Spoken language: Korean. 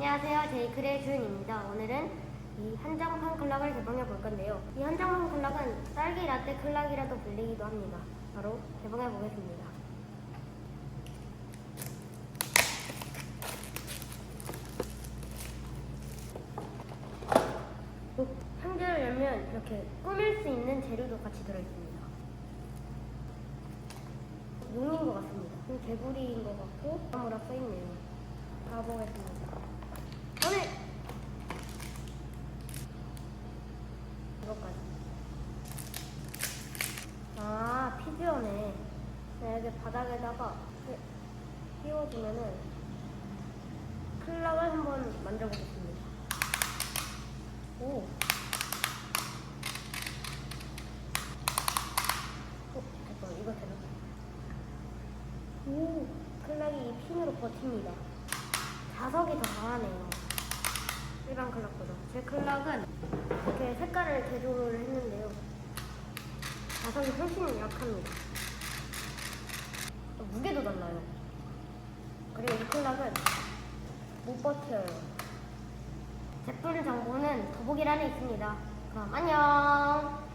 안녕하세요. 제이크의 주은입니다. 오늘은 이 한정판 클락을 개봉해 볼 건데요. 이 한정판 클락은 딸기 라떼 클락이라도 불리기도 합니다. 바로 개봉해 보겠습니다. 어, 상자를 열면 이렇게 꾸밀 수 있는 재료도 같이 들어있습니다. 용인 것 같습니다. 이 개구리인 것 같고 아무라 써있네요. 가보겠습니다. 오늘 이것까지. 아 피규어네. 네, 여기 바닥에다가 이렇게 끼워주면은 클락을 한번 만져보겠습니다. 오. 어, 잠깐 이거 되나? 오, 클락이 이 핀으로 버팁니다. 자석이 더 강하네요. 일반 클락보다. 제 클락은 이렇게 색깔을 개조를 했는데요. 자석이 훨씬 약합니다. 또 무게도 달라요. 그리고 이 클락은 못 버텨요. 제품 정보는 더보기 란에 있습니다. 그럼 안녕!